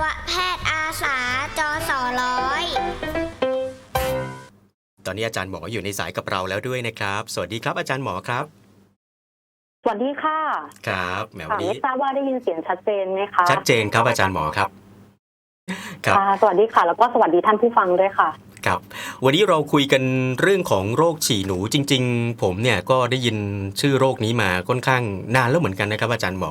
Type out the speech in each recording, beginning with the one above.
วแพทย์อาสาจอสอร้อยตอนนี้อาจารย์หมออยู่ในสายกับเราแล้วด้วยนะครับ สวัสดีครับอาจารย์หมอครับ สวัสดีค่ะ ครับแหมวัค่ะนนี้ไม่ทราบว่าได้ยินเสียงชัดเจนไหมคะชัดเจนครับอาจารย์หมอครับ ครับค่ะสวัสดีค่ะ แล้วก็สวัสดีท่านผู้ฟังด้วยค่ะ ครับ วันนี้เราคุยกันเรื่องของโรคฉี่หนูจริง ๆ ผมเนี่ยก็ได้ยินชื่อโรคนี้มาค่อนข้างนานแล้วเหมือนกันนะครับ อาจารย์หมอ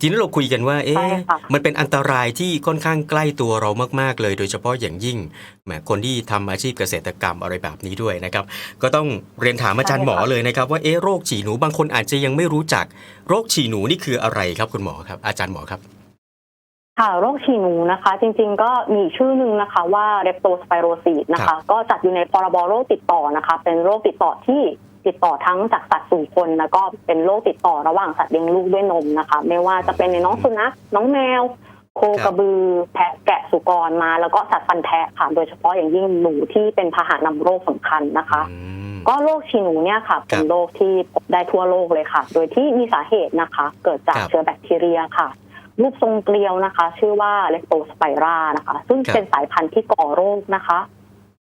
ทีนี้เราคุยกันว่า เอ๊ะใช่ค่ะมันเป็นอันตรายที่ค่อนข้างใกล้ตัวเรามากๆเลย โดยเฉพาะอย่างยิ่งแหมคนที่ทำอาชีพเกษตรกรรมอะไรแบบนี้ด้วยนะครับ ก็ต้องเรียนถามอาจารย์หมอเลยนะครับ ว่าเอ๊ะโรคฉี่หนูบางคนอาจจะยังไม่รู้จัก โรคฉี่หนูนี่คืออะไรครับคุณหมอครับ อาจารย์หมอครับ ค่ะโรคฉี่หนูนะคะ จริงๆก็มีอีกชื่อหนึ่งนะคะว่าเรปโตสไปโรซีนะครัคะ บ ก็จัดอยู่ในพรบโรคติดต่อนะคะ เป็นโรคติดต่อที่ติดต่อทั้งจากสัตว์สู่คน แล้วก็เป็นโรคติดต่อระหว่างสัตว์เลี้ยงลูกด้วยนมนะคะ ไม่ว่าจะเป็นในน้องสุนัขน้องแมว โคกระบือ แพะแกะสุกรมา แล้วก็สัตว์ฟันแทะค่ะ โดยเฉพาะอย่างยิ่งหนูที่เป็นพาหะนำโรคสำคัญนะคะ อืม ก็โรคฉี่หนูเนี่ยค่ะเป็นโรคที่พบได้ทั่วโลกเลยค่ะ โดยที่มีสาเหตุนะคะ เกิดจากครับ เชื้อแบคทีเรียค่ะ รูปทรงเกลียวนะคะ ชื่อว่าเลปโตสไปรานะคะ ซึ่งครับเป็นสายพันธุ์ที่ก่อโรคนะคะ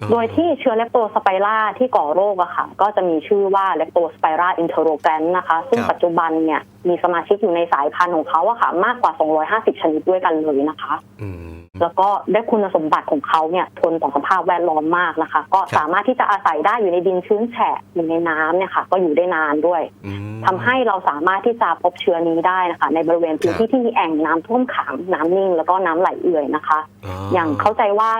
อ๋อโดยที่เชื้อเลปโตสไปราที่ก่อโรคอะค่ะ ก็จะมีชื่อว่าเลปโตสไปราอินเทอโรแกรนนะคะ ซึ่งครับปัจจุบันเนี่ยมีสมาชิกอยู่ในสายพันธุ์ของเขาอะค่ะ มากกว่า 250 ชนิดด้วยกันเลยนะคะ อืม แล้วก็ได้คุณสมบัติของเขาเนี่ยทนต่อสภาพแวดล้อมมากนะคะ ก็ครับสามารถที่จะอาศัยได้อยู่ในดินชื้นแฉะอยู่ในน้ำเนี่ยค่ะ ก็อยู่ได้นานด้วยอืมทำให้เราสามารถที่จะพบเชื้อนี้ได้นะคะ ในบริเวณพื้นที่ที่มีแอ่งน้ำท่วมขังน้ำนิ่งแล้วก็น้ำไหลเอื่อยนะคะ อย่างเข้าใจว่า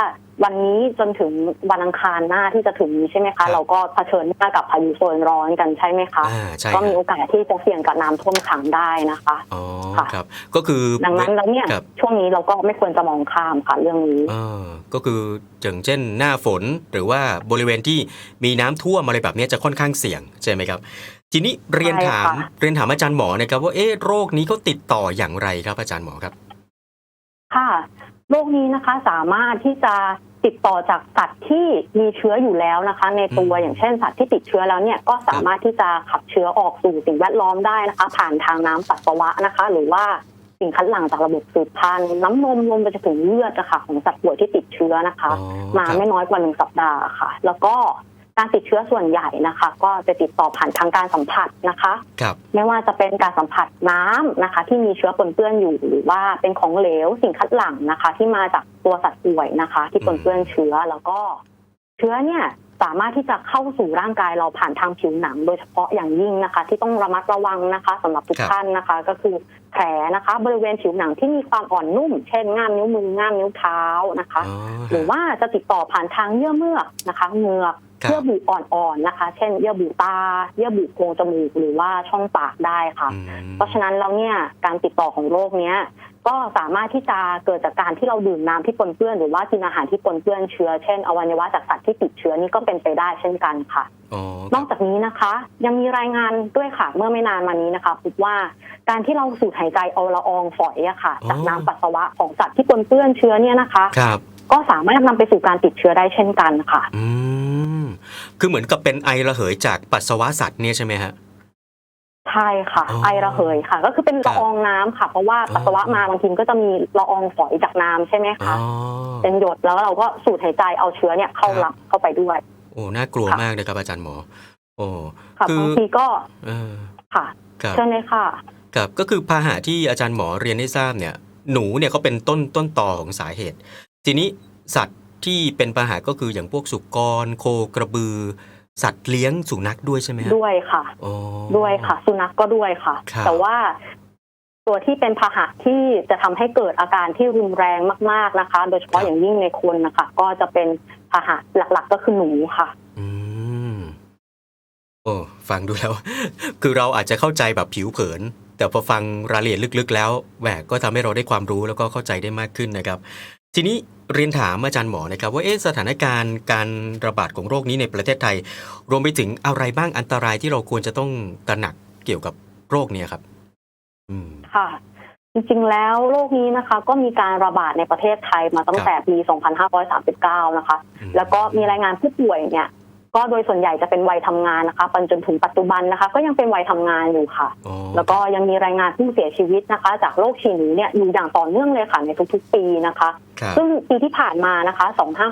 วันนี้จนถึงวันอังคารหน้าที่จะถึงนี้ใช่ไหมครัคะบเราก็เผชิญหน้ากับพายุโซนร้อนกันใช่ไหมคะอ่าใช่ก็มีคโอรับกาสที่จะเสี่ยงกับน้ำท่วมขังได้นะคะอ๋อค่ะครับ ก็คือดังนั้นแล้วเนี่ยครับช่วงนี้เราก็ไม่ควรจะมองข้ามค่ะเรื่องนี้อ่าก็คืออย่างเช่นหน้าฝนหรือว่าบริเวณที่มีน้ำท่วมอะไรแบบนี้จะค่อนข้างเสี่ยงใช่ไหมครับทีนี้เรียนถามใช่ค่ะเรียนถามอาจารย์หมอนะครับว่าเอ๊ะโรคนี้เขาติดต่ออย่างไรครับอาจารย์หมอครับ ค่ะโรคนี้นะคะสามารถที่จะ ติดต่อจากสัตว์ที่มีเชื้ออยู่แล้วนะคะ ในตัวอืมอย่างเช่นสัตว์ที่ติดเชื้อแล้วเนี่ยก็สามารถที่จะขับเชื้อออกสู่สิ่งแวดล้อมได้นะคะ ผ่านทางน้ำปัสสาวะนะคะ หรือว่าสิ่งคัดหลั่งจากระบบสืบพันธุ์น้ำนมรวมไปจนถึงเลือดนะคะของสัตว์ป่วยที่ติดเชื้อนะคะอ๋อมาครับไม่น้อยกว่าหนึ่งสัปดาห์ค่ะ แล้วก็ การติดเชื้อส่วนใหญ่นะคะ ก็จะติดต่อผ่านทางการสัมผัสนะคะ ครับ ไม่ว่าจะเป็นการสัมผัสน้ำนะคะ ที่มีเชื้อปนเปื้อนอยู่หรือว่าเป็นของเหลวสิ่งคัดหลั่งนะคะ ที่มาจากตัวสัตว์ป่วยนะคะ ที่ปนเปื้อนเชื้อแล้วก็ เชื้อเนี่ยสามารถที่จะเข้าสู่ร่างกายเราผ่านทางผิวหนัง โดยเฉพาะอย่างยิ่งนะคะ ที่ต้องระมัดระวังนะคะสำหรับทุกครับท่านนะคะ ก็คือแผลนะคะ บริเวณผิวหนังที่มีความอ่อนนุ่ม เช่นง่ามนิ้วมือง่ามนิ้วเท้านะคะอ๋อหรือว่าจะติดต่อผ่านทางเยื่อเมือกนะคะเหงือกครับ เยื่อบุอ่อนๆนะคะ เช่นเยื่อบุตาเยื่อบุโพรงจมูกหรือว่าช่องปากได้ค่ะอืมเพราะฉะนั้นแล้วเนี่ยการติดต่อของโรคเนี้ยก็สามารถที่จะเกิดจากการที่เราดื่มน้ำที่ปนเปื้อนหรือว่ากินอาหารที่ปนเปื้อนเชื้อ เช่นอวัยวะจากสัตว์ที่ติดเชื้อนี่ก็เป็นไปได้เช่นกันค่ะอ๋อนอกจากนี้นะคะ ยังมีรายงานด้วยค่ะเมื่อไม่นานมานี้นะคะพบว่าการที่เราสูดหายใจเอาละอองฝอยอะค่ะ จากน้ำปัสสาวะของสัตว์ที่ปนเปื้อนเชื้อเนี่ยนะคะครับก็สามารถนำไปสู่การติดเชื้อได้เช่นกันค่ะอื มคือเหมือนกับเป็นไอระเหยจากปัสสาวะสัตว์เนี่ยใช่ไหมฮะ ใช่ค่ะ อ๋อไอระเหยค่ะ ก็คือเป็นครับละอองน้ำค่ะ เพราะว่าอ๋อ ปัสสาวะมาบางทีก็จะมีละอองฝอยจากน้ำใช่ไหมอ๋คะ อ เป็นหยดแล้วเราก็สูดหายใจเอาเชื้อเนี่ยเข้าครับ รับเข้าไปด้วย โอ้น่ากลัวค่ะ มากเลยครับอาจารย์หมอ โอ้ ค่ะคือบางทีก็เออค่ะครับ เชิญเลยค่ะ ครับก็คือพาหะที่อาจารย์หมอเรียนให้ทราบเนี่ย หนูเนี่ยเขาเป็นต้นต้นต่อของสาเหตุ ทีนี้สัตว์ ที่เป็นพาหะก็คืออย่างพวกสุกร โคกระบือ สัตว์เลี้ยงสุนัขด้วยใช่ไหมฮะด้วยค่ะ อ๋อ ด้วยค่ะ สุนัขก็ด้วยค่ะ ครับ แต่ว่าตัวที่เป็นพาหะที่จะทำให้เกิดอาการที่รุนแรงมาก ๆนะคะ โดยเฉพาะอย่างยิ่งในคนนะคะ ก็จะเป็นพาหะหลักๆ ก็คือหนูค่ะ อืมโอ้ฟังดูแล้ว คือเราอาจจะเข้าใจแบบผิวเผิน แต่พอฟังรายละเอียดลึกๆ แล้วแหมก็ทำให้เราได้ความรู้แล้วก็เข้าใจได้มากขึ้นนะครับ ทีนี้เรียนถามอาจารย์หมอนะครับว่าเอ๊ะสถานการณ์การระบาดของโรคนี้ในประเทศไทย รวมไปถึงอะไรบ้างอันตรายที่เราควรจะต้องตระหนักเกี่ยวกับโรคเนี้ครับอืมค่ะ จริงๆแล้วโรคนี้นะคะ ก็มีการระบาดในประเทศไทยมาตั้งแต่ปี 2539 นะคะอืมแล้วก็มีรายงานผู้ป่วยเนี่ย ก็โดยส่วนใหญ่จะเป็นวัยทำงานนะคะปันจนถึงปัจจุบันนะคะ ก็ยังเป็นวัยทำงานอยู่ค่ะอ๋อแล้วก็ยังมีรายงานผู้เสียชีวิตนะคะ จากโรคฉี่หนูเนี่ยอยู่อย่างต่อเนื่องเลยค่ะในทุกๆ ปีนะคะครับซึ่งปีที่ผ่านมานะคะ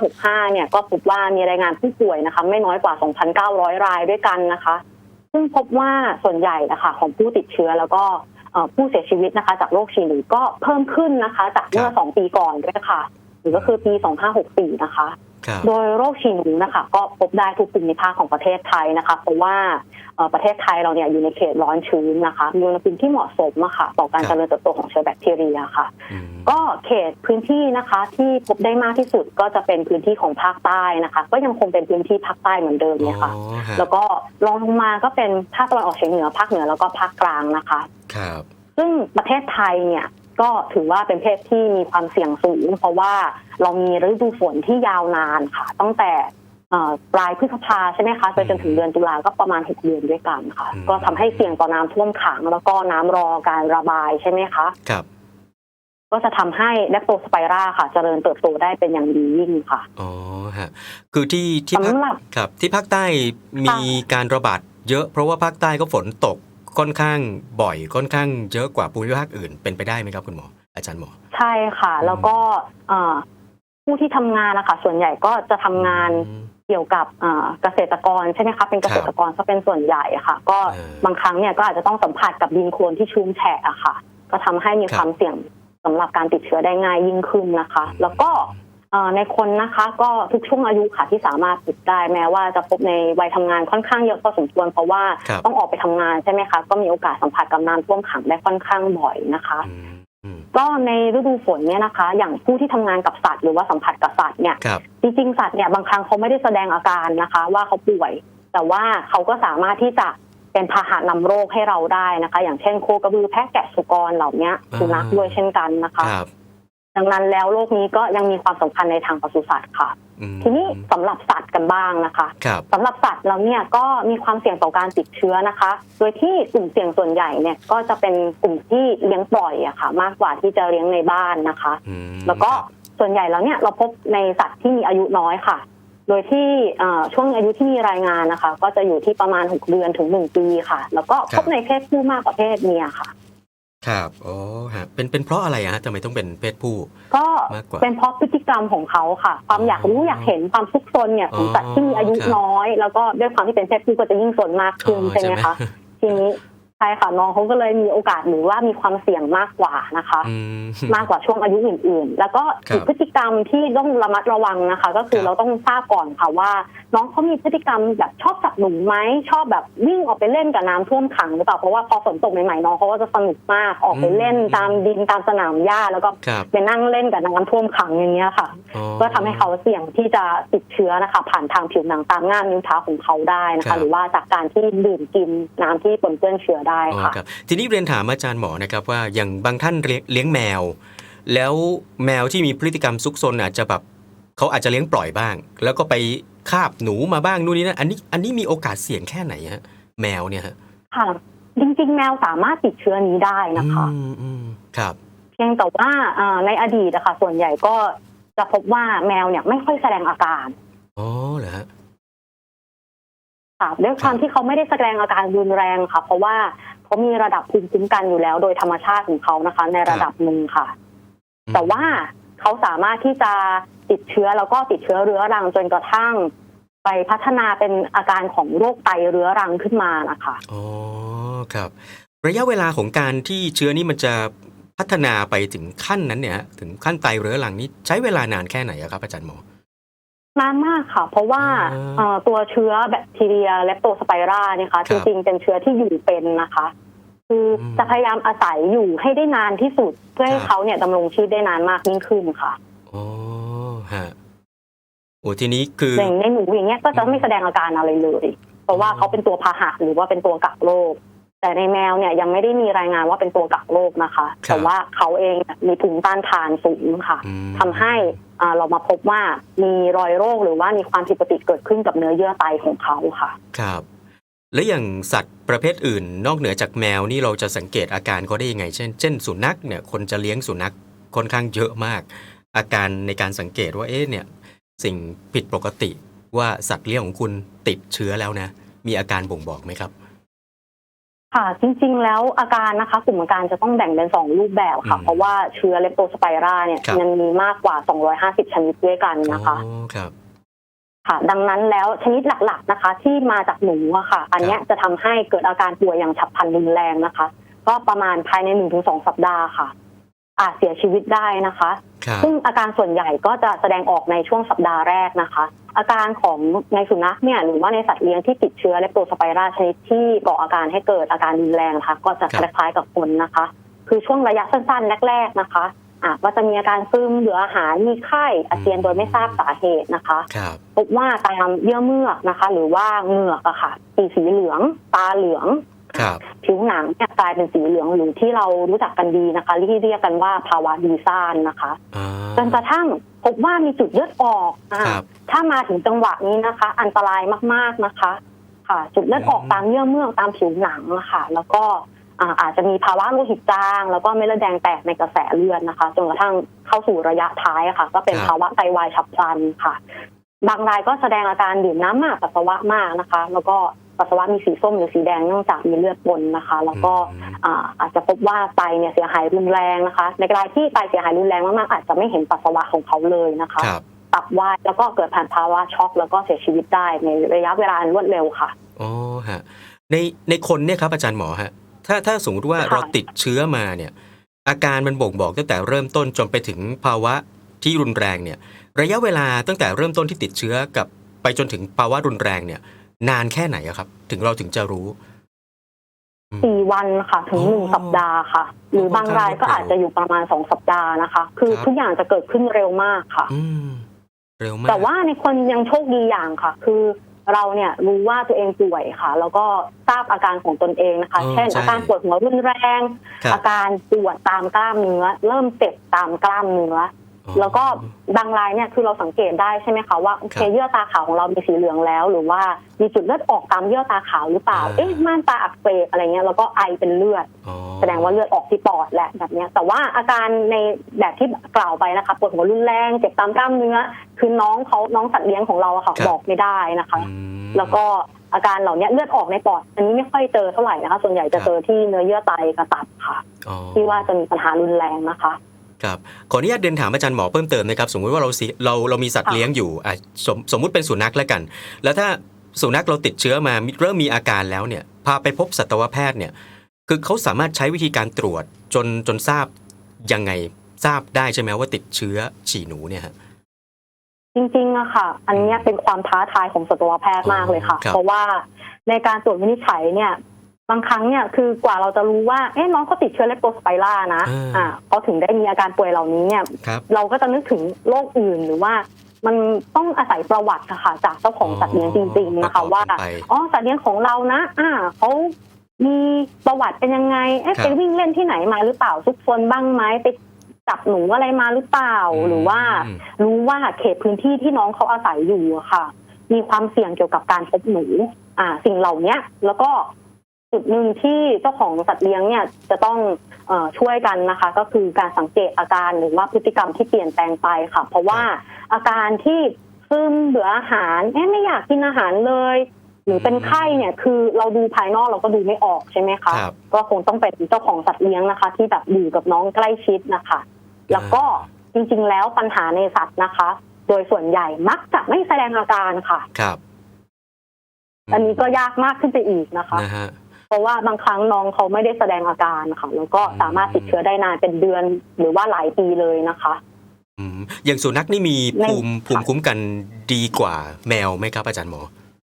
2565 เนี่ยก็พบว่ามีรายงานผู้ป่วยนะคะ ไม่น้อยกว่า 2,900 รายด้วยกันนะคะ ซึ่งพบว่าส่วนใหญ่นะคะของผู้ติดเชื้อแล้วก็เอ่อผู้เสียชีวิตนะคะ จากโรคฉี่หนูก็เพิ่มขึ้นนะคะ จากเมื่อ 2 ปีก่อนด้วยค่ะหรือก็คือปี 2564 นะคะ ครับโดยโรคฉี่หนูนะคะ ก็พบได้ทุกภูมิภาคของประเทศไทยนะคะ เพราะว่าเอ่อประเทศไทยเราเนี่ยอยู่ในเขตร้อนชื้นนะคะ มีอุณหภูมิที่เหมาะสมอะค่ะต่อการครับเจริญเติบโตของเชื้อแบคทีเรียค่ะ อืมก็เขตพื้นที่นะคะที่พบได้มากที่สุดก็จะเป็นพื้นที่ของภาคใต้นะคะ ก็ยังคงเป็นพื้นที่ภาคใต้เหมือนเดิมเนี่ยค่ะ อ๋อฮะแล้วก็รองลงมาก็เป็นภาคตะวันออกเฉียงเหนือภาคเหนือแล้วก็ภาคกลางนะคะ ครับซึ่งประเทศไทยเนี่ย ก็ถือว่าเป็นประเทศที่มีความเสี่ยงสูง เพราะว่าเรามีฤดูฝนที่ยาวนานค่ะ ตั้งแต่เอ่อปลายพฤษภาใช่ไหมคะไปจนถึงเดือนตุลาก็ประมาณหกเดือนด้วยกันค่ะ ก็ทำให้เสี่ยงต่อน้ำท่วมขัง แล้วก็น้ำรอการระบายใช่ไหมคะครับ ก็จะทำให้แลคโตสไปราค่ะ เจริญเติบโตได้เป็นอย่างดียิ่งค่ะอ๋อฮะคือที่ที่ภาคสำหรับครับ ที่ภาคใต้มีการระบาดเยอะเพราะว่าภาคใต้ก็ฝนตก ค่อนข้างบ่อยค่อนข้างเยอะกว่าภูมิภาคอื่นเป็นไปได้ไหมครับคุณหมอ อาจารย์หมอ ใช่ค่ะอืมแล้วก็เอ่อผู้ที่ทำงานนะคะส่วนใหญ่ก็จะทำงานอืมเกี่ยวกับเอ่อเกษตรกรใช่ไหมคะเป็นเกษตรกรก็เป็นส่วนใหญ่อะค่ะ ก็เออบางครั้งเนี่ยก็อาจจะต้องสัมผัสกับดินโคลนที่ชุ่มแฉะอะค่ะ ก็ทำให้มีครับความเสี่ยงสำหรับการติดเชื้อได้ง่ายยิ่งขึ้นนะคะ แล้วก็เอ่อ ในคนนะคะก็ทุกช่วงอายุค่ะที่สามารถติดได้แม้ว่าจะพบในวัยทำงานค่อนข้างเยอะพอสมควรเพราะว่าครับต้องออกไปทำงานใช่ไหมคะก็มีโอกาสสัมผัสกับน้ำท่วมขังได้ค่อนข้างบ่อยนะคะอืมอืมก็ในฤดูฝนเนี่ยนะคะ อย่างผู้ที่ทำงานกับสัตว์หรือว่าสัมผัสกับสัตว์เนี่ยครับจริงๆสัตว์เนี่ยบางครั้งเขาไม่ได้แสดงอาการนะคะ ว่าเขาป่วย แต่ว่าเขาก็สามารถที่จะเป็นพาหะนำโรคให้เราได้นะคะ อย่างเช่นโคกระบือแพะแกะสุกรเหล่านี้สุนัขด้วยเช่นกันนะคะครับ ดังนั้นแล้วโรคนี้ก็ยังมีความสำคัญในทางปศุสัตว์ค่ะอืมทีนี้สำหรับสัตว์กันบ้างนะคะครับสำหรับสัตว์เราเนี่ยก็มีความเสี่ยงต่อการติดเชื้อนะคะ โดยที่กลุ่มเสี่ยงส่วนใหญ่เนี่ยก็จะเป็นกลุ่มที่เลี้ยงปล่อยอะค่ะ มากกว่าที่จะเลี้ยงในบ้านนะคะอืมแล้วก็ส่วนใหญ่แล้วเนี่ยเราพบในสัตว์ที่มีอายุน้อยค่ะ โดยที่เอ่อช่วงอายุที่มีรายงานนะคะ ก็จะอยู่ที่ประมาณ 6 เดือนถึง 1 ปีค่ะ แล้วก็พบในเพศผู้มากกว่าเพศเมียค่ะ ครับโอ้ฮะเป็นเป็นเพราะอะไรอะฮะทำไมต้องเป็นเพศผู้ ก็มากกว่าเป็นเพราะพฤติกรรมของเขาค่ะ ความอยากรู้อยากเห็นความซุกซนเนี่ยของสัตว์ที่มีอายุครับน้อย แล้วก็ด้วยความที่เป็นเพศผู้ก็จะยิ่งซนมากขึ้นอ๋อใช่ไหมคะทีนี้ ใช่ค่ะน้องเขาก็เลยมีโอกาสหรือว่ามีความเสี่ยงมากกว่านะคะอืมมากกว่าช่วงอายุอื่น ๆ แล้วก็ครับอีกพฤติกรรมที่ต้องระมัดระวังนะคะ ก็คือครับเราต้องทราบก่อนค่ะว่า น้องเขามีพฤติกรรมแบบชอบจับหนูไหมชอบแบบวิ่งออกไปเล่นกับน้ำท่วมขังหรือเปล่าเพราะว่าพอฝนตกใหม่ๆน้องเขาก็จะสนุกมากออกไปเล่นอืมตามดินตามสนามหญ้าแล้วก็ครับไปนั่งเล่นกับน้ำท่วมขังอย่างเงี้ยค่ะอ๋อก็ทำให้เขาเสี่ยงที่จะติดเชื้อนะคะ ผ่านทางผิวหนังตามง่ามนิ้วเท้าของเขาได้นะครัคะบหรือว่าจากการที่ดื่มกินน้ำที่ปนเปื้อนเชื้อได้อ๋อค่ะครับทีนี้เรียนถามอาจารย์หมอนะครับว่าอย่างบางท่านเลี้ยงเลี้ยงแมว แล้วแมวที่มีพฤติกรรมซุกซนอาจจะแบบเขาอาจจะเลี้ยงปล่อยบ้าง แล้วก็ไปคาบหนูมาบ้างนู่นนี่นั่นอันนี้อันนี้มีโอกาสเสี่ยงแค่ไหนฮะแมวเนี่ยฮะค่ะจริงๆ แมวสามารถติดเชื้อนี้ได้นะคะอืมอืมครับ เพียงแต่ว่าเอ่อในอดีตนะคะส่วนใหญ่ก็จะพบว่าแมวเนี่ยไม่ค่อยแสดงอาการอ๋อเหรอฮะ ค่ะด้วยความที่เขาไม่ได้แสดงอาการรุนแรงค่ะ เพราะว่าเขามีระดับภูมิคุ้มกันอยู่แล้ว โดยธรรมชาติของเขานะคะ ในระดับหนึ่งค่ะอืมแต่ว่าเขาสามารถที่จะติดเชื้อแล้วก็ติดเชื้อเรื้อรังจนกระทั่ง ไปพัฒนาเป็นอาการของโรคไตเรื้อรังขึ้นมานะคะอ๋อครับ ระยะเวลาของการที่เชื้อนี้มันจะพัฒนาไปถึงขั้นนั้นเนี่ยฮะถึงขั้นไตเรื้อรังนี้ใช้เวลานานแค่ไหนอะครับอาจารย์หมอ นานมากค่ะ เพราะว่าอ่าเอ่อตัวเชื้อแบคทีเรียเลปโตสไปราเนี่ยค่ะครัจบริงๆเป็นเชื้อที่อยู่เป็นนะคะ คืออมจะพยายามอาศัยอยู่ให้ได้นานที่สุด เพื่อให้ครับเขาเนี่ยดำรงชีพได้นานมากยิ่งขึ้นค่ะอ๋อฮะโอ้ทีนี้คืออย่างในหมูอย่างเงี้ยก็จะไม่แสดงอาการอะไรเลย เพราะว่าเขาเป็นตัวพาหะหรือว่าเป็นตัวกักโรคแต่ในแมวเนี่ยยังไม่ได้มีรายงานว่าเป็นตัวกักโรคนะคะครับแต่ว่าเขาเองมีภูมิต้านทานสูงค่ะอืมทำให้อ่า เรามาพบว่ามีรอยโรคหรือว่ามีความผิดปกติเกิดขึ้นกับเนื้อเยื่อไตของเขาค่ะ ครับ แล้วอย่างสัตว์ประเภทอื่น นอกเหนือจากแมวนี่เราจะสังเกตอาการเขาได้ยังไง เช่น เช่นสุนัขเนี่ยคนจะเลี้ยงสุนัขค่อนข้างเยอะมาก อาการในการสังเกตว่าเอ๊ะเนี่ย สิ่งผิดปกติว่าสัตว์เลี้ยงของคุณติดเชื้อแล้วนะ มีอาการบ่งบอกไหมครับ ค่ะ จริงๆ แล้วอาการนะคะ กลุ่มอาการจะต้องแบ่งเป็นสองรูปแบบค่ะ อืมเพราะว่าเชื้อเลปโตสไปราเนี่ยครับ มันมีมากกว่า 250 ชนิดด้วยกันนะคะอ๋อครับ ค่ะ ดังนั้นแล้วชนิดหลักๆนะคะ ที่มาจากหนูอะค่ะ อันเนี้ยจะทำให้เกิดอาการป่วยอย่างฉับพลันรุนแรงนะคะ ก็ประมาณภายในหนึ่งถึงสองสัปดาห์ค่ะ อาจเสียชีวิตได้นะคะ ครับซึ่งอาการส่วนใหญ่ก็จะแสดงออกในช่วงสัปดาห์แรกนะคะ อาการของในสุนัขเนี่ยหรือว่าในสัตว์เลี้ยงที่ติดเชื้อเลปโตสไปราชนิดที่ก่ออาการให้เกิดอาการรุนแรงนะคะก็จะคล้ายๆกับคนนะคะ คือช่วงระยะสั้นๆแรกๆนะคะอะก็จะมีอาการซึมเบื่ออาหารมีไข้อาเจียนโดยไม่ทราบสาเหตุนะคะครับพบว่าตามเยื่อเมือกนะคะ หรือว่าเหงือกอะค่ะสีสีเหลือง ตาเหลืองครับ ผิวหนังเนี่ยกลายเป็นสีเหลืองหรือที่เรารู้จักกันดีนะคะที่เรียกกันว่าภาวะดีซ่านนะคะอ่าจนกระทั่งพบว่ามีจุดเลือดออกอ่าครับถ้ามาถึงจังหวะนี้นะคะ อันตรายมากๆนะคะ ค่ะ จุดเลือดออกอืมตามเยื่อเมือกตามผิวหนังนะคะแล้วก็อ่าอาจจะมีภาวะโลหิตจาง แล้วก็เม็ดเลือดแดงแตกในกระแสเลือดนะคะจนกระทั่งเข้าสู่ระยะท้ายอะค่ะ ก็เป็นภาวะไตวายฉับพลันค่ะ บางรายก็แสดงอาการดื่มน้ำมากปัสสาวะมากนะคะ แล้วก็ ปัสสาวะมีสีส้มหรือสีแดงเนื่องจากมีเลือดปนนะคะ แล้วก็อืมอ่าอาจจะพบว่าไตเนี่ยเสียหายรุนแรงนะคะ ในรายที่ไตเสียหายรุนแรงมากๆอาจจะไม่เห็นปัสสาวะของเขาเลยนะคะครับตับวายแล้วก็เกิดผ่านภาวะช็อก แล้วก็เสียชีวิตได้ในระยะเวลาอันรวดเร็วค่ะอ๋อฮะในในคนเนี่ยครับอาจารย์หมอฮะถ้าถ้าสมมติว่าค่ะเราติดเชื้อมาเนี่ย อาการมันบ่งบอกตั้งแต่เริ่มต้นจนไปถึงภาวะที่รุนแรงเนี่ย ระยะเวลาตั้งแต่เริ่มต้นที่ติดเชื้อกับไปจนถึงภาวะรุนแรงเนี่ย นานแค่ไหนอะครับ ถึงเราถึงจะรู้อืมสี่วันค่ะ ถึงหนึ่งอ๋อสัปดาห์ค่ะ หรือบางรายก็อาจจะอยู่ประมาณสองสัปดาห์นะคะ คือครับทุกอย่างจะเกิดขึ้นเร็วมากค่ะ อืม เร็วมากแต่ว่าในคนยังโชคดีอย่างค่ะ คือเราเนี่ยรู้ว่าตัวเองป่วยค่ะ แล้วก็ทราบอาการของตนเองนะคะอ๋อเช่น ใช่อาการปวดหัวรุนแรง ครับอาการปวดตามกล้ามเนื้อ เริ่มเจ็บตามกล้ามเนื้ออ๋อ แล้วก็บางรายเนี่ยคือเราสังเกตได้ใช่ไหมคะว่าโอเคครับเยื่อตาขาวของเรามีสีเหลืองแล้ว หรือว่ามีจุดเลือดออกตามเยื่อตาขาวหรือเปล่าอ่าเอ๊ะม่านตาอักเสบอะไรเงี้ยแล้วก็ไอเป็นเลือดอ๋อแสดงว่าเลือดออกที่ปอดแหละแบบเนี้ยแต่ว่าอาการในแบบที่กล่าวไปนะคะปวดหัวรุนแรงเจ็บตามกล้ามเนื้อ คือน้องเขาน้องสัตว์เลี้ยงของเราอะค่ะครับบอกไม่ได้นะคะอืมแล้วก็อาการเหล่านี้เลือดออกในปอด อันนี้ไม่ค่อยเจอเท่าไหร่นะคะ ส่วนใหญ่จะเจอที่เนื้อเยื่อไตกระตับค่ะอ๋อที่ว่าจะมีปัญหารุนแรงนะคะ ครับขออนุญาตเดินถามอาจารย์หมอเพิ่มเติมนะครับ สมมุติว่าเราสิเราเรามีสัตว์ค่ะเลี้ยงอยู่อะสมสมมุติเป็นสุนัขแล้วกัน แล้วถ้าสุนัขเราติดเชื้อมาเริ่มมีอาการแล้วเนี่ยพาไปพบสัตวแพทย์เนี่ยคือเขาสามารถใช้วิธีการตรวจจนจนทราบยังไงทราบได้ใช่ไหมว่าติดเชื้อฉี่หนูเนี่ยฮะจริงๆอะค่ะ อันเนี้ยเป็นความท้าทายของสัตวแพทย์มากเลยค่ะครับเพราะว่าในการตรวจวินิจฉัยเนี่ย บางครั้งเนี่ยคือกว่าเราจะรู้ว่าเอ๊ะน้องเขาติดเชื้อเลปโตสไปรานะอ่าอ่าเขาถึงได้มีอาการป่วยเหล่านี้เนี่ยครับเราก็จะนึกถึงโรคอื่นหรือว่ามันต้องอาศัยประวัติอะค่ะจากเจ้าของสัตว์เลี้ยงจริงๆนะคะว่าประกอบกันไปอ๋อสัตว์เลี้ยงของเรานะ อ่าเขามีประวัติเป็นยังไงเอ๊ะครับไปวิ่งเล่นที่ไหนมาหรือเปล่าซุกซนบ้างไหมไปจับหนูอะไรมาหรือเปล่า หรือว่าอืมรู้ว่าเขตพื้นที่ที่น้องเขาอาศัยอยู่อะค่ะ มีความเสี่ยงเกี่ยวกับการพบหนู อ่า สิ่งเหล่าเนี้ยแล้วก็ จุดหนึ่งที่เจ้าของสัตว์เลี้ยงเนี่ยจะต้องเออช่วยกันนะคะ ก็คือการสังเกตอาการหรือว่าพฤติกรรมที่เปลี่ยนแปลงไปค่ะ เพราะว่าอาการที่ซึมเบื่ออาหารเอ๊ะไม่อยากกินอาหารเลย หรือเป็นไข้เนี่ยคือเราดูภายนอกเราก็ดูไม่ออกใช่ไหมคะครับก็คงต้องเป็นเจ้าของสัตว์เลี้ยงนะคะ ที่แบบอยู่กับน้องใกล้ชิดนะคะ แล้วก็จริงๆแล้วปัญหาในสัตว์นะคะ โดยส่วนใหญ่มักจะไม่แสดงอาการค่ะครับ อันนี้ก็ยากมากขึ้นไปอีกนะคะนะฮะ เพราะว่าบางครั้งน้องเขาไม่ได้แสดงอาการค่ะแล้วก็สามารถติดเชื้อได้นานเป็นเดือนหรือว่าหลายปีเลยนะคะอืมอย่างสุนัขนี่มีในภูมิภูมิค่ะคุ้มกันดีกว่าแมวไหมครับอาจารย์หมอ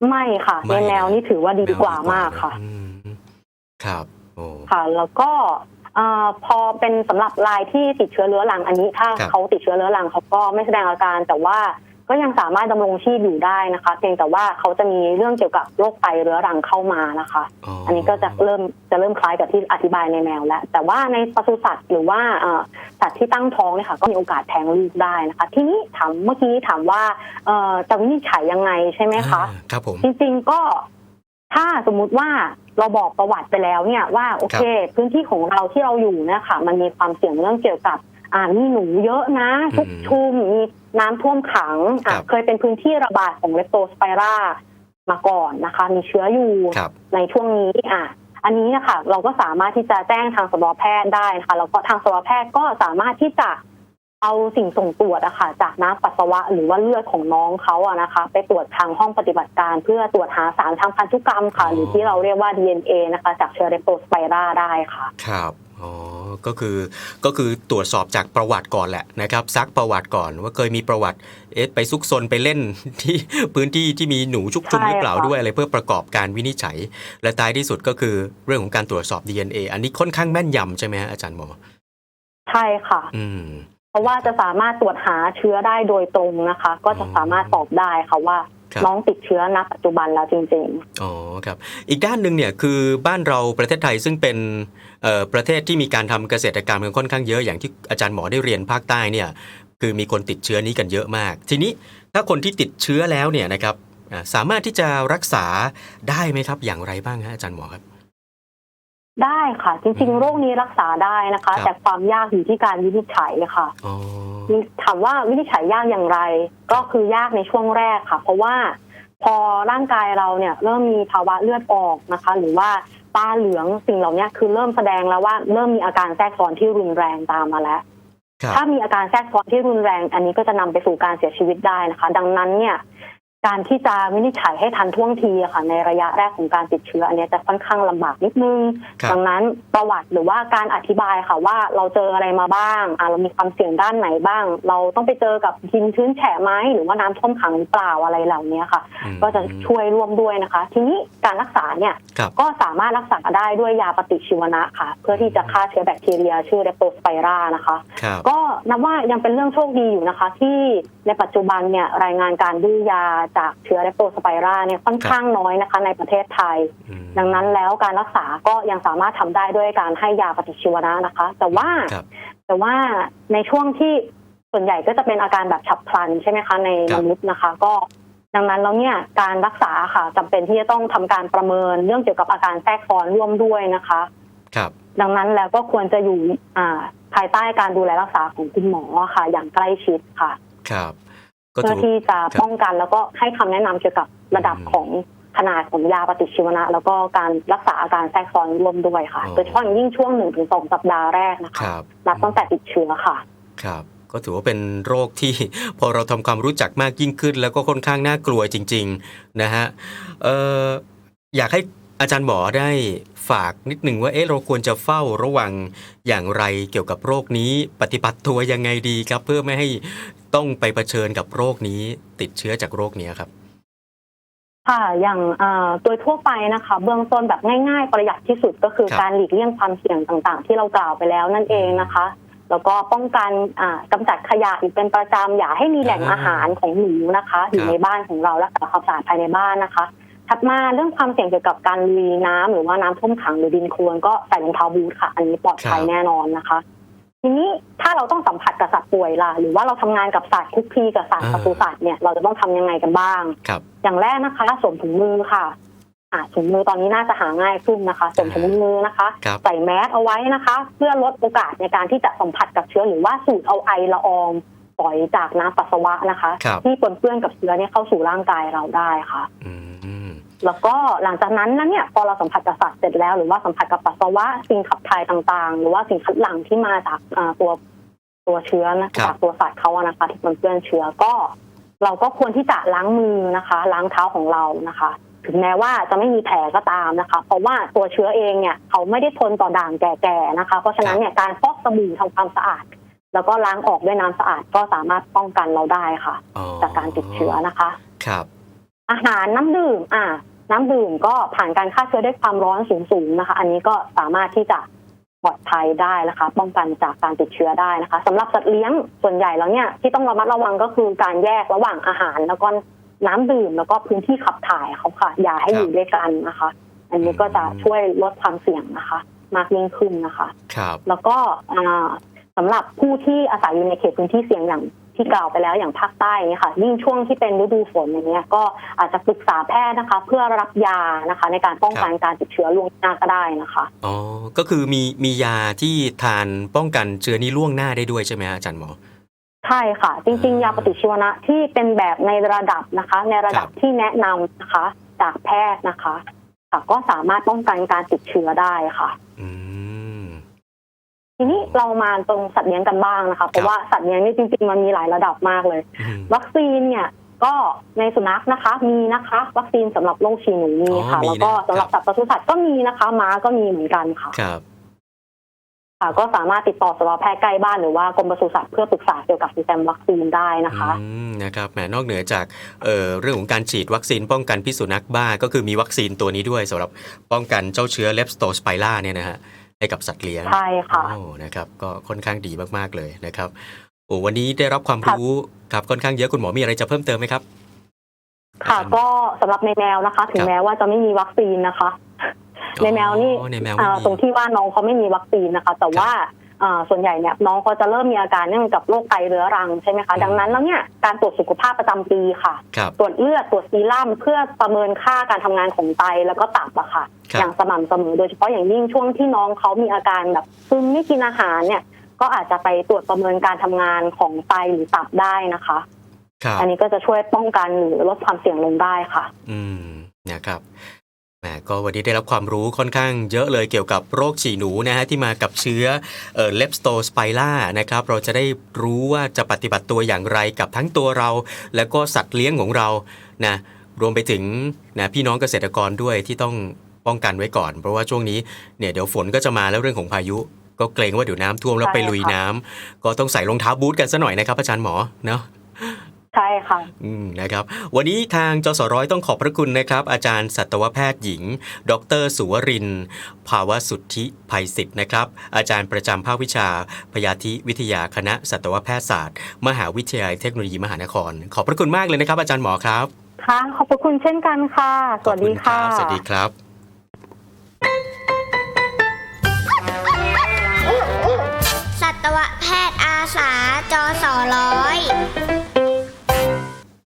ไม่ค่ะไม่ในแมวนะนี่ถือว่าดีกว่าแวมากค่ะอืมครับโอ้ค่ะ แล้วก็เอ่อพอเป็นสำหรับรายที่ติดเชื้อเรื้อรังอันนี้ ถ้าครับเขาติดเชื้อเรื้อรังเขาก็ไม่แสดงอาการแต่ว่า ก็ยังสามารถดำรงชีพอยู่ได้นะคะ เพียงแต่ว่าเขาจะมีเรื่องเกี่ยวกับโรคไตเรื้อรังเข้ามานะคะ อันนี้ก็จะเริ่มจะเริ่มคล้ายกับที่อธิบายในแมวแล้ว แต่ว่าในปศุสัตว์หรือว่าเอ่อสัตว์ที่ตั้งท้องเนี่ยค่ะก็มีโอกาสแท้งลูกได้นะคะ ทีนี้ถามเมื่อกี้ถามว่าเอ่อจะวินิจฉัยยังไงใช่ไหมคะอ่าครับผมจริง ๆก็ถ้าสมมุติว่าเราบอกประวัติไปแล้วเนี่ยว่าโอเค พื้นที่ของเราที่เราอยู่เนี่ยค่ะ มันมีความเสี่ยงเรื่องเกี่ยวกับ อ่ามีหนูเยอะนะชุกชุมมีน้ำท่วมขังอะครับเคยเป็นพื้นที่ระบาดของเลปโตสไปรามาก่อนนะคะ มีเชื้ออยู่ครับในช่วงนี้อะอันนี้นะคะเราก็สามารถที่จะแจ้งทางสัตวแพทย์ได้นะคะแล้วก็ทางสัตวแพทย์ก็สามารถที่จะเอาสิ่งส่งตรวจอะค่ะ จากน้ำปัสสาวะหรือว่าเลือดของน้องเขาอะนะคะ ไปตรวจทางห้องปฏิบัติการ เพื่อตรวจหาสารทางพันธุกรรมค่ะ หรือที่เราเรียกว่า DNA นะคะ จากเชื้อเรปโตสไปราได้ค่ะ ครับ อ๋อ ก็คือก็คือตรวจสอบจากประวัติก่อนแหละนะครับซักประวัติก่อนว่าเคยมีประวัติเอ๊ะไปซุกซนไปเล่นที่พื้นที่ที่มีหนูชุกชุมใช่หรือเปล่าค่ะด้วยอะไรเพื่อประกอบการวินิจฉัย และท้ายที่สุดก็คือเรื่องของการตรวจสอบ DNA อันนี้ค่อนข้างแม่นยำใช่ไหมฮะอาจารย์หมอใช่ค่ะ อืมเพราะว่าจะสามารถตรวจหาเชื้อได้โดยตรงนะคะ ก็จะสามารถตอบได้ค่ะว่าครับน้องติดเชื้อณปัจจุบันแล้วจริงอ๋อครับ อีกด้านหนึ่งเนี่ยคือบ้านเราประเทศไทยซึ่งเป็นเอ่อ ประเทศที่มีการทำเกษตรกรรมกันค่อนข้างเยอะอย่างที่อาจารย์หมอได้เรียนภาคใต้เนี่ยคือมีคนติดเชื้อนี้กันเยอะมาก ทีนี้ถ้าคนที่ติดเชื้อแล้วเนี่ยนะครับอ่าสามารถที่จะรักษาได้ไหมครับอย่างไรบ้างฮะอาจารย์หมอครับๆได้ค่ะจริงอืมๆโรคนี้รักษาได้นะคะครับแต่ความยากอยู่ที่การวินิจฉัยค่ะอ๋อถามว่าวินิจฉัยยากอย่างไร ก็คือยากในช่วงแรกค่ะ เพราะว่าพอร่างกายเราเนี่ยเริ่มมีภาวะเลือดออกนะคะ หรือว่า ตาเหลืองสิ่งเหล่านี้คือเริ่มแสดงแล้วว่าเริ่มมีอาการแทรกซ้อนที่รุนแรงตามมาแล้วครับถ้ามีอาการแทรกซ้อนที่รุนแรง อันนี้ก็จะนำไปสู่การเสียชีวิตได้นะคะ ดังนั้นเนี่ย การที่จะวินิจฉัยให้ทันท่วงทีอะค่ะในระยะแรกของการติดเชื้ออันเนี้ยจะค่อนข้างลำบากนิดนึงครับดังนั้นประวัติหรือว่าการอธิบายค่ะว่าเราเจออะไรมาบ้างอะเรามีความเสี่ยงด้านไหนบ้าง เราต้องไปเจอกับดินชื้นแฉะไหมหรือว่าน้ำท่วมขังหรือเปล่าอะไรเหล่านี้ค่ะอืมก็จะช่วยร่วมด้วยนะคะ ทีนี้การรักษาเนี่ยครับก็สามารถรักษาได้ด้วยยาปฏิชีวนะค่ะ เพื่อที่จะฆ่าเชื้อแบคทีเรีย ชื่อเรปโตสไปรานะคะครับก็นับว่ายังเป็นเรื่องโชคดีอยู่นะคะ ที่ในปัจจุบันเนี่ยรายงานการดื้อยาจากเชื้อเรปโตสไปราเนี่ยค่อนข้างน้อยนะคะ ในประเทศไทยอืมดังนั้นแล้วการรักษาก็ยังสามารถทำได้ด้วยการให้ยาปฏิชีวนะนะคะ แต่ว่าครับแต่ว่าในช่วงที่ส่วนใหญ่ก็จะเป็นอาการแบบฉับพลันใช่ไหมคะ ในครัมบนุษย์นะคะ ก็ดังนั้นแล้วเนี่ยการรักษาค่ะจำเป็นที่จะต้องทำการประเมินเรื่องเกี่ยวกับอาการแทรกซ้อนร่วมด้วยนะคะ ครับ ดังนั้นแล้วก็ควรจะอยู่อ่าภายใต้การดูแลรักษาของคุณหมอค่ะ อย่างใกล้ชิดค่ะ ครับก็ เพื่ถืออที่จะครับป้องกันแล้วก็ให้คำแนะนำเกี่ยวกับระดับอืมของขนาดของยาปฏิชีวนะ แล้วก็การรักษาอาการแทรกซ้อนร่วมด้วยค่ะอ๋อโดยเฉพาะอย่างยิ่งช่วงหนึ่งถึงสองสัปดาห์แรกนะคคะรับนับตั้งแต่ติดเชื้อค่ะ ครับก็ถือว่าเป็นโรคที่พอเราทำความรู้จักมากยิ่งขึ้น แล้วก็ค่อนข้างน่ากลัวจริง ๆ นะฮะเอ่ออยากให้ อาจารย์หมอได้ฝากนิดหนึ่งว่าเอ๊ะเราควรจะเฝ้าระวังอย่างไรเกี่ยวกับโรคนี้ ปฏิบัติตัวยังไงดีครับ เพื่อไม่ให้ต้องไปเผชิญกับโรคนี้ ติดเชื้อจากโรคนี้ครับ ค่ะ อย่างอ่าโดยทั่วไปนะคะ เบื้องต้นแบบง่ายๆ ประหยัดที่สุดก็คือครับการหลีกเลี่ยงความเสี่ยงต่างๆ ที่เรากล่าวไปแล้วนั่นเองนะคะแล้วก็ป้องกันอ่ากำจัดขยะอยู่เป็นประจำอย่าให้มีแหล่งอ่าอาหารของหนูนะคะ อยู่ครับในบ้านของเรารักษาความสะอาดภายในบ้านนะคะ ถัดมาเรื่องความเสี่ยงเกี่ยวกับการลุยน้ำหรือว่าน้ำท่วมขังหรือดินโคลนก็ใส่รองเท้าบูทค่ะ อันนี้ปลอดภัยแน่นอนนะคะ ทีนี้ถ้าเราต้องสัมผัสกับสัตว์ป่วยล่ะ หรือว่าเราทำงานกับสัตว์คุกคีกับสัตว์ปศุสัตว์เนี่ยเราจะต้องทำยังไงกันบ้างครับอย่างแรกนะคะสวมถุงมือค่ะอ่าถุงมือตอนนี้น่าจะหาง่ายขึ้นนะคะสวมถุงมือนะคะครับใส่แมสเอาไว้นะคะ เพื่อลดโอกาสในการที่จะสัมผัสกับเชื้อหรือว่าสูดเอาไอละอองป ล่อยจากน้ำปัสสาวะนะคะ ครับ ที่ปนเปื้อนกับเชื้อเนี่ยเข้าสู่ร่างกายเราได้ค่ะ อืม แล้วก็หลังจากนั้นนั้นเนี่ยพอเราสัมผัสกับสัตว์เสร็จแล้วหรือว่าสัมผัสกับปัสสาวะสิ่งขับถ่ายต่างๆ หรือว่าสิ่งคัดหลั่งที่มาจากอ่าตัวตัวเชื้อนะครับจากตัวสัตว์เขาอะนะคะที่ปนเปื้อนเชื้อก็ เราก็ควรที่จะล้างมือนะคะ ล้างเท้าของเรานะคะ ถึงแม้ว่าจะไม่มีแผลก็ตามนะคะ เพราะว่าตัวเชื้อเองเนี่ยเขาไม่ได้ทนต่อด่างแก่ๆนะคะ เพราะฉะนั้นเนี่ยการฟอกสบู่ทำความสะอาด แล้วก็ล้างออกด้วยน้ำสะอาดก็สามารถป้องกันเราได้ค่ะอ๋อจากการติดเชื้อนะคะ ครับ อาหารน้ำดื่ม อ่า น้ำดื่มก็ผ่านการฆ่าเชื้อด้วยความร้อนสูงๆนะคะ อันนี้ก็สามารถที่จะปลอดภัยได้นะคะ ป้องกันจากการติดเชื้อได้นะคะสำหรับสัตว์เลี้ยงส่วนใหญ่แล้วเนี่ยที่ต้องระมัดระวังก็คือการแยกระหว่างอาหาร แล้วก็น้ำดื่มแล้วก็พื้นที่ขับถ่ายเขาค่ะ อย่าให้ครับอยู่ด้วยกันนะคะ อันนี้ก็จะช่วยลดความเสี่ยงนะคะ มากยิ่งขึ้นนะคะ ครับ แล้วก็ อ่าสำหรับผู้ที่อาศัยอยู่ในเขตพื้นที่เสี่ยงอย่างที่กล่าวไปแล้วอย่างภาคใต้เนี่ยค่ะยิ่งช่วงที่เป็นฤดูฝนอย่างเงี้ยก็อาจจะปรึกษาแพทย์นะคะ เพื่อรับยานะคะ ในการป้องกันการติดเชื้อล่วงหน้าก็ได้นะคะอ๋อก็คือมีมียาที่ทานป้องกันเชื้อนี้ล่วงหน้าได้ด้วยใช่ไหมฮะอาจารย์หมอใช่ค่ะ จริง ๆ ยาปฏิชีวนะที่เป็นแบบในระดับนะคะ ในระดับครับที่แนะนำนะคะ จากแพทย์นะคะค่ะก็สามารถป้องกันการติดเชื้อได้ค่ะ อืม ทีนี้เรามาตรงสัตว์เลี้ยงกันบ้างนะคะ เพราะว่าสัตว์เลี้ยงนี่จริงๆมันมีหลายระดับมากเลยอืมวัคซีนเนี่ยก็ในสุนัขนะคะมีนะคะ วัคซีนสำหรับโรคฉี่หนูมีค่ะอ๋อมีนะแล้วก็สำหรับสัตว์ปศุสัตว์ก็มีนะคะม้าก็มีเหมือนกันค่ะครับค่ะก็สามารถติดต่อสัตวแพทย์ใกล้บ้านหรือว่ากรมปศุสัตว์เพื่อปรึกษาเกี่ยวกับดีแซมวัคซีนได้นะคะอืมนะครับแหมนอกเหนือจากเอ่อเรื่องของการฉีดวัคซีนป้องกันพิษสุนัขบ้าก็คือมีวัคซีนตัวนี้ด้วยสำหรับป้องกันเจ้าเชื้อเลปสโตสไปล่าเนี่ยนะฮะ ให้กับสัตว์เลี้ยงใช่ค่ะโอ้นะครับ ก็ค่อนข้างดีมากๆเลยนะครับโอ้วันนี้ได้รับความรู้ครับค่อนข้างเยอะคุณหมอมีอะไรจะเพิ่มเติมไหมครับ ค่ะ ก็สำหรับในแมวนะคะ ถึคงรับแม้ว่าจะไม่มีวัคซีนนะคะ ในแมวนี่อ๋อในแมวอ่าไม่มีตรงที่ว่าน้องเขาไม่มีวัคซีนนะคะ แต่ว่าอ่า ส่วนใหญ่เนี่ยน้องเขาจะเริ่มมีอาการเนื่องจากโรคไตเรื้อรังใช่ไหมคะ ดังนั้นแล้วเนี่ยการตรวจสุขภาพประจำปีค่ะครับตรวจเลือดตรวจซีรั่มเพื่อประเมินค่าการทำงานของไตแล้วก็ตับอะค่ะครับอย่างสม่ำเสมอโดยเฉพาะอย่างยิ่งช่วงที่น้องเขามีอาการแบบซึมไม่กินอาหารเนี่ยก็อาจจะไปตรวจประเมินการทำงานของไตหรือตับได้นะคะครับอันนี้ก็จะช่วยป้องกันหรือลดความเสี่ยงลงได้ค่ะ อืมนะครับแหม ก็วันนี้ได้รับความรู้ค่อนข้างเยอะเลยเกี่ยวกับโรคฉี่หนูนะฮะที่มากับเชื้อเออเลปสโตสไปล่านะครับเราจะได้รู้ว่าจะปฏิบัติตัวอย่างไรกับทั้งตัวเรา แล้วก็สัตว์เลี้ยงของเรานะรวมไปถึงนะพี่น้องเกษตรกรด้วยที่ต้องป้องกันไว้ก่อน เพราะว่าช่วงนี้เนี่ยเดี๋ยวฝนก็จะมาแล้วเรื่องของพายุ ก็เกรงว่าเดี๋ยวน้ำท่วมแล้วไปลุยน้ำก็ต้องใส่รองเท้าบูทกันซะหน่อยนะครับอาจารย์หมอเนาะ ใช่ค่ะอืมนะครับวันนี้ทางจสร้อยต้องขอบพระคุณนะครับ อาจารย์สัตวแพทย์หญิง ดร สุวรินทร์ภาวสุทธิภัยศิษย์นะครับ อาจารย์ประจำภาควิชาพยาธิวิทยาคณะสัตวแพทยศาสตร์ มหาวิทยาลัยเทคโนโลยีมหานคร ขอบพระคุณมากเลยนะครับ อาจารย์หมอครับค่ะขอบพระคุณเช่นกันค่ะ สวัสดีค่ะขอบณรับสวัสดีครับสัตวแพทย์อาสาจอสอร้อย